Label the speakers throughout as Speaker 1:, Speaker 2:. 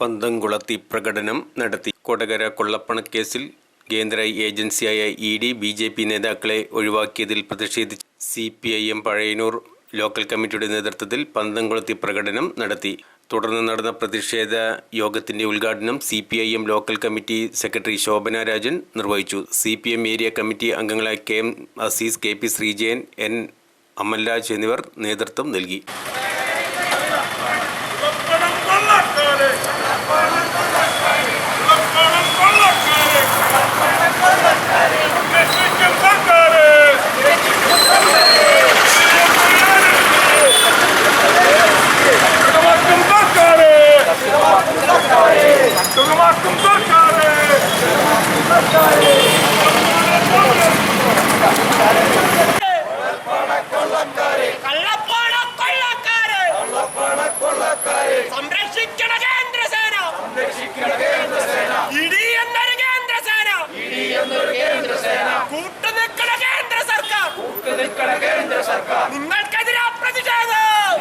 Speaker 1: പന്തംകുളത്തി പ്രകടനം നടത്തി. കൊടകര കൊള്ളപ്പണക്കേസിൽ കേന്ദ്ര ഏജൻസിയായ E D B J P നേതാക്കളെ ഒഴിവാക്കിയതിൽ പ്രതിഷേധിച്ച് C P I M Pazhayannur local കമ്മിറ്റിയുടെ നേതൃത്വത്തിൽ പന്തംകുളത്തി പ്രകടനം നടത്തി. തുടർന്ന് നടന്ന പ്രതിഷേധ യോഗത്തിന്റെ ഉദ്ഘാടനം C P I M local committee secretary Shobhana Rajan നിർവഹിച്ചു. C P M area committee അംഗങ്ങളായ K M Azeez K P Sreejayan N Amalraj എന്നിവർ നേതൃത്വം നൽകി.
Speaker 2: Fire!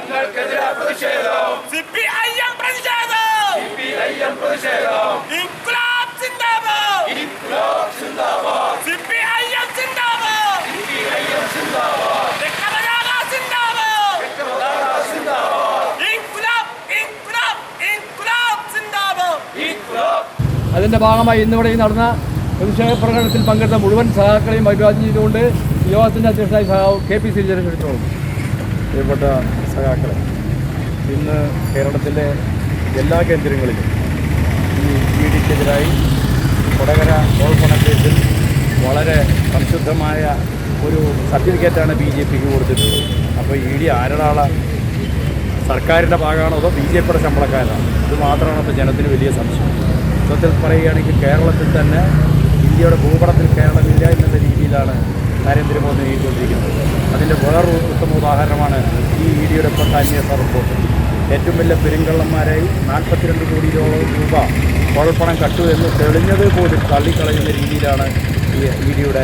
Speaker 2: നിങ്ങൾക്കെതിരാ പ്രതിഷേധം. സിപിഐഎം പ്രതിഷേധം. ഇൻക്ലാബ് സിന്ദാബാദ്. സിപിഐഎം സിന്ദാബാദ്. രക്തപതാക സിന്ദാബാദ്. ഇൻക്ലാബ് ഇൻക്ലാബ് ഇൻക്ലാബ് സിന്ദാബാദ്.
Speaker 3: അതിന്റെ ഭാഗമായി ഇന്നിവിടെ ഈ നടന്ന പ്രതിഷേധ പ്രകടനത്തിൽ പങ്കെടുത്ത മുഴുവൻ സഹാക്കളെയും അഭിവാദ്യം ചെയ്തുകൊണ്ട് യോഗത്തിന്റെ അധ്യക്ഷനായി സഹാവ് കെ പി സി ജലക്ഷണിച്ചോളും പ്രിയപ്പെട്ട സഹാക്കളെ ഇന്ന് കേരളത്തിലെ എല്ലാ കേന്ദ്രങ്ങളിലും ഈ ഇ ഡിക്കെതിരായി കൊടകര കോൾപ്പണ കേസിൽ വളരെ പരിശുദ്ധമായ ഒരു സർട്ടിഫിക്കറ്റാണ് ബി ജെ പിക്ക് കൊടുത്തിട്ടുള്ളത്. അപ്പോൾ ഇ ഡി ആരടാള? സർക്കാരിന്റെ ഭാഗമാണോ അതോ ബി ജെ പിയുടെ ശമ്പളക്കാരാണോ ഇത് മാത്രമാണ് ഇപ്പോൾ ജനത്തിന് വലിയ സംശയം. മൊത്തത്തിൽ പറയുകയാണെങ്കിൽ കേരളത്തിൽ തന്നെ ഇന്ത്യയുടെ ഭൂപടത്തിൽ കേരളമില്ല എന്നുള്ള രീതിയിലാണ് നരേന്ദ്രമോദി നീങ്ങിക്കൊണ്ടിരിക്കുന്നത്. അതിന്റെ വേറൊരു ഉത്തമ ഉദാഹരണമാണ് ഈ ഇ ഡിയുടെ ഇപ്പോഴത്തെ റിപ്പോർട്ട്. ഏറ്റവും വലിയ പെരുങ്കള്ളന്മാരായി നാൽപ്പത്തിരണ്ട് കോടിയോളം രൂപ കുഴൽപ്പണം കട്ടു എന്ന് തെളിഞ്ഞത് പോലും തള്ളിക്കളയുന്ന രീതിയിലാണ് ഈ ഇ ഡിയുടെ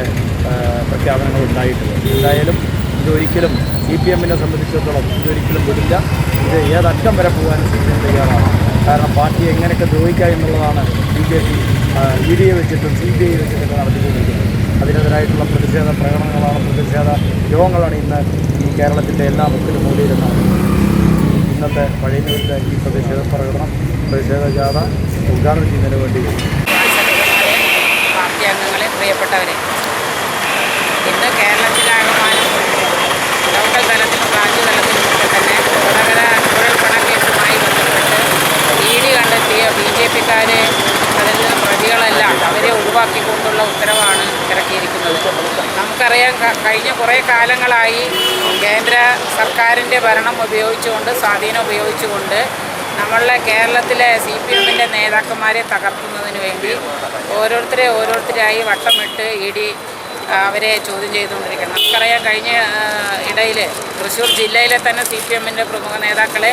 Speaker 3: പ്രഖ്യാപനങ്ങൾ ഉണ്ടായിട്ടുള്ളത്. എന്തായാലും ഇതൊരിക്കലും സി പി എമ്മിനെ സംബന്ധിച്ചിടത്തോളം ഇതൊരിക്കലും വിടില്ല. ഇത് ഏതറ്റം വരെ പോകാൻ സി പി എം തയ്യാറാണ്. കാരണം പാർട്ടി എങ്ങനെയൊക്കെ ദ്രോഹിക്കുക എന്നുള്ളതാണ് B J P E D A വെച്ചിട്ടും സി ബി ഐ വെച്ചിട്ടൊക്കെ നടത്തിക്കൊണ്ടിരിക്കുന്നത്. അതിനെതിരായിട്ടുള്ള പ്രതിഷേധ പ്രകടനങ്ങളാണ് പ്രതിഷേധ യോഗങ്ങളാണ് ഇന്ന് ഈ കേരളത്തിന്റെ എല്ലാ മുക്കിലും മൂലയിലും ഇന്നത്തെ പഴയനൂരിലെ ഈ പ്രതിഷേധ പ്രകടനം പ്രതിഷേധ ജാഥ ഉദ്ഘാടനം ചെയ്യുന്നതിന് വേണ്ടി
Speaker 4: പാർട്ടി അംഗങ്ങളെ പ്രിയപ്പെട്ടവരെ ഇന്ന് കേരളത്തിലാകമാനം ലോക്കൽ തലത്തിലും ബ്രാഞ്ച് തലത്തിലുമൊക്കെ തന്നെ കൊടകര കുഴൽപ്പണ കേസുമായി ബന്ധപ്പെട്ട് ഇ ഡി കണ്ടെത്തിയ ബി ജെ പിക്കാരെ അതിൽ നിന്ന് പ്രതികളെല്ലാം അവരെ ഒഴിവാക്കിക്കൊണ്ടുള്ള ഉത്തരവാണ് ഇറക്കിയിരിക്കുന്നത്. നമുക്കറിയാം കഴിഞ്ഞ കുറേ കാലങ്ങളായി കേന്ദ്ര സർക്കാരിന്റെ ഭരണം ഉപയോഗിച്ചുകൊണ്ട് സ്വാധീനം ഉപയോഗിച്ചുകൊണ്ട് നമ്മളുടെ കേരളത്തിലെ സി പി എമ്മിന്റെ നേതാക്കന്മാരെ തകർക്കുന്നതിന് വേണ്ടി ഓരോരുത്തരെ ഓരോരുത്തരായി വട്ടമിട്ട് ഇ ഡി അവരെ ചോദ്യം ചെയ്തുകൊണ്ടിരിക്കണം നമുക്കറിയാം കഴിഞ്ഞ ഇടയിൽ തൃശ്ശൂർ ജില്ലയിലെ തന്നെ സി പി എമ്മിന്റെ പ്രമുഖ നേതാക്കളെ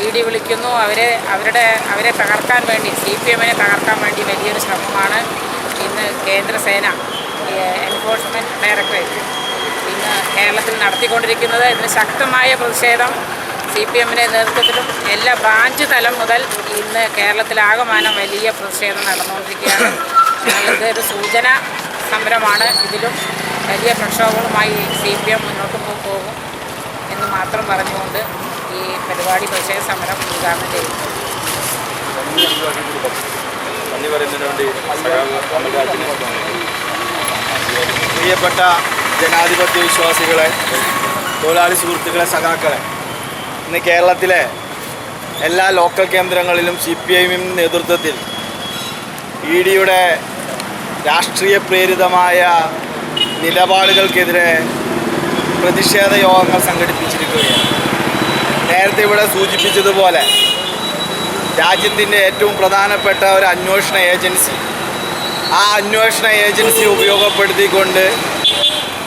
Speaker 4: ഇ ഡി വിളിക്കുന്നു. അവരെ അവരുടെ അവരെ തകർക്കാൻ വേണ്ടി സി പി എമ്മിനെ തകർക്കാൻ വേണ്ടി വലിയൊരു ശ്രമമാണ് ഇന്ന് കേന്ദ്രസേന എൻഫോഴ്സ്മെന്റ് ഡയറക്ടറേറ്റ് ഇന്ന് കേരളത്തിൽ നടത്തിക്കൊണ്ടിരിക്കുന്നത്. ഇതിന് ശക്തമായ പ്രതിഷേധം സി പി എമ്മിന്റെ നേതൃത്വത്തിലും എല്ലാ ബ്രാഞ്ച് തലം മുതൽ ഇന്ന് കേരളത്തിലാകമാനം വലിയ പ്രതിഷേധം നടന്നുകൊണ്ടിരിക്കുകയാണ്. ഞങ്ങൾക്ക് ഒരു സൂചന സമരമാണ്. ഇതിലും വലിയ പ്രക്ഷോഭങ്ങളുമായി സി പി എം മുന്നോട്ട് പോകും എന്ന് മാത്രം പറഞ്ഞുകൊണ്ട് ഈ പരിപാടി പ്രതിഷേധ സമരം ഉദ്ഘാടനം ചെയ്യുന്നു.
Speaker 5: നന്ദി പറയുന്നതിന് വേണ്ടി പ്രിയപ്പെട്ട ജനാധിപത്യ വിശ്വാസികളെ തൊഴിലാളി സുഹൃത്തുക്കളെ സഖാക്കളെ ഇന്ന് കേരളത്തിലെ എല്ലാ ലോക്കൽ കേന്ദ്രങ്ങളിലും സി പി ഐഎം നേതൃത്വത്തിൽ ഇ ഡിയുടെ രാഷ്ട്രീയ പ്രേരിതമായ നിലപാടുകൾക്കെതിരെ പ്രതിഷേധ യോഗങ്ങൾ സംഘടിപ്പിച്ചിരിക്കുകയാണ്. നേരത്തെ ഇവിടെ സൂചിപ്പിച്ചതുപോലെ
Speaker 6: രാജ്യത്തിന്റെ ഏറ്റവും പ്രധാനപ്പെട്ട ഒരു അന്വേഷണ ഏജൻസി. ആ അന്വേഷണ ഏജൻസി ഉപയോഗപ്പെടുത്തിക്കൊണ്ട്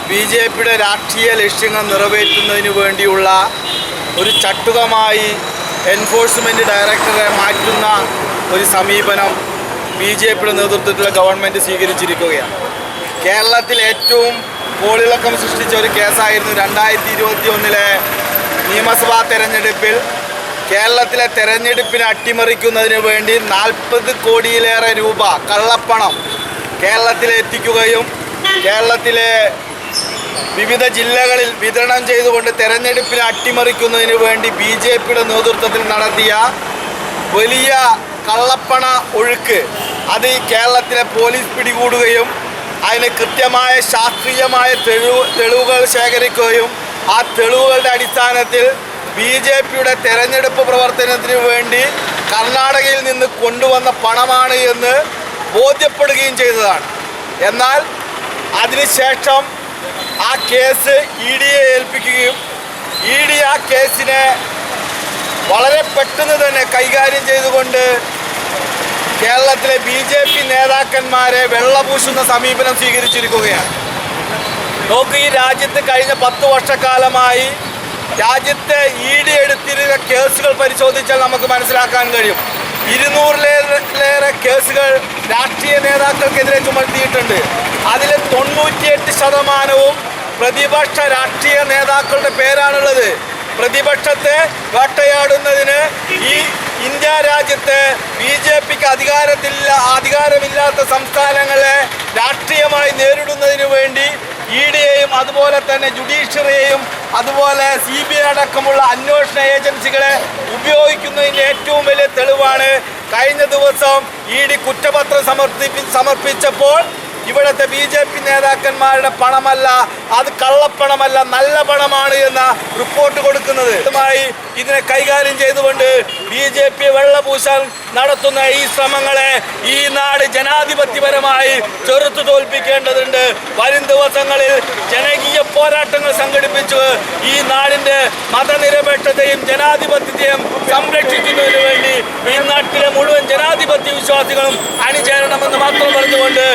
Speaker 6: ബി ജെ പിയുടെ രാഷ്ട്രീയ ലക്ഷ്യങ്ങൾ നിറവേറ്റുന്നതിന് വേണ്ടിയുള്ള ഒരു ചട്ടുകമായി എൻഫോഴ്സ്മെന്റ് ഡയറക്ടറെ മാറ്റുന്ന ഒരു സമീപനം ബി ജെ പിയുടെ നേതൃത്വത്തിലുള്ള ഗവൺമെന്റ് സ്വീകരിച്ചിരിക്കുകയാണ്. കേരളത്തിൽ ഏറ്റവും കോളിളക്കം സൃഷ്ടിച്ച ഒരു കേസായിരുന്നു രണ്ടായിരത്തി ഇരുപത്തി ഒന്നിലെ നിയമസഭാ തെരഞ്ഞെടുപ്പിൽ കേരളത്തിലെ തെരഞ്ഞെടുപ്പിനെ അട്ടിമറിക്കുന്നതിന് വേണ്ടി നാൽപ്പത് കോടിയിലേറെ രൂപ കള്ളപ്പണം കേരളത്തിൽ എത്തിക്കുകയും കേരളത്തിലെ വിവിധ ജില്ലകളിൽ വിതരണം ചെയ്തുകൊണ്ട് തെരഞ്ഞെടുപ്പിനെ അട്ടിമറിക്കുന്നതിന് വേണ്ടി ബി ജെ പിയുടെ നേതൃത്വത്തിൽ നടത്തിയ വലിയ കള്ളപ്പണ ഒഴുക്ക്. അത് ഈ കേരളത്തിലെ പോലീസ് പിടികൂടുകയും അതിന് കൃത്യമായ ശാസ്ത്രീയമായ തെളിവ് തെളിവുകൾ ശേഖരിക്കുകയും ആ തെളിവുകളുടെ അടിസ്ഥാനത്തിൽ ബി ജെ പിയുടെ തെരഞ്ഞെടുപ്പ് പ്രവർത്തനത്തിന് വേണ്ടി കർണാടകയിൽ നിന്ന് കൊണ്ടുവന്ന പണമാണ് എന്ന് ബോധ്യപ്പെടുകയും ചെയ്തതാണ്. എന്നാൽ അതിനുശേഷം ആ കേസ് ഇ ഡിയെ ഏൽപ്പിക്കുകയും ഇ ഡി ആ കേസിനെ വളരെ പെട്ടെന്ന് തന്നെ കൈകാര്യം ചെയ്തുകൊണ്ട് കേരളത്തിലെ ബി ജെ പി നേതാക്കന്മാരെ വെള്ളപൂശുന്ന സമീപനം സ്വീകരിച്ചിരിക്കുകയാണ്. നോക്ക് ഈ രാജ്യത്ത് കഴിഞ്ഞ പത്ത് വർഷക്കാലമായി രാജ്യത്തെ ഇ ഡി എടുത്തിരുന്ന കേസുകൾ പരിശോധിച്ചാൽ നമുക്ക് മനസ്സിലാക്കാൻ കഴിയും. ഇരുന്നൂറിലേറെ കേസുകൾ രാഷ്ട്രീയ നേതാക്കൾക്കെതിരെ ചുമത്തിയിട്ടുണ്ട്. അതിൽ തൊണ്ണൂറ്റിയെട്ട് ശതമാനവും പ്രതിപക്ഷ രാഷ്ട്രീയ നേതാക്കളുടെ പേരാണുള്ളത്. പ്രതിപക്ഷത്തെ വേട്ടയാടുന്നതിന് ഈ ഇന്ത്യ രാജ്യത്തെ ബി ജെ പിക്ക് അധികാരത്തില്ല അധികാരമില്ലാത്ത സംസ്ഥാനങ്ങളെ രാഷ്ട്രീയമായി നേരിടുന്നതിന് വേണ്ടി ഇ ഡിയെയും അതുപോലെ തന്നെ ജുഡീഷ്യറിയെയും അതുപോലെ സി ബി ഐ അടക്കമുള്ള അന്വേഷണ ഏജൻസികളെ ഉപയോഗിക്കുന്നതിന്റെ ഏറ്റവും വലിയ തെളിവാണ് കഴിഞ്ഞ ദിവസം ഇ ഡി കുറ്റപത്രം സമർപ്പി സമർപ്പിച്ചപ്പോൾ ഇവിടുത്തെ ബി ജെ പി നേതാക്കന്മാരുടെ പണമല്ല അത് കള്ളപ്പണമല്ല നല്ല പണമാണ് എന്ന റിപ്പോർട്ട് കൊടുക്കുന്നത്. ഇതുമായി ഇതിനെ കൈകാര്യം ചെയ്തുകൊണ്ട് ബി ജെ പി വെള്ളപൂശാൻ നടത്തുന്ന ഈ ശ്രമങ്ങളെ ഈ നാട് ജനാധിപത്യപരമായി ചെറുത്തു തോൽപ്പിക്കേണ്ടതുണ്ട്. വരും ദിവസങ്ങളിൽ ജനകീയ പോരാട്ടങ്ങൾ സംഘടിപ്പിച്ച് ഈ നാടിന്റെ മതനിരപേക്ഷതയും ജനാധിപത്യത്തെയും സംരക്ഷിക്കുന്നതിന് വേണ്ടി ഈ നാട്ടിലെ മുഴുവൻ ജനാധിപത്യ വിശ്വാസികളും അണിചേരണമെന്ന് മാത്രം പറഞ്ഞുകൊണ്ട്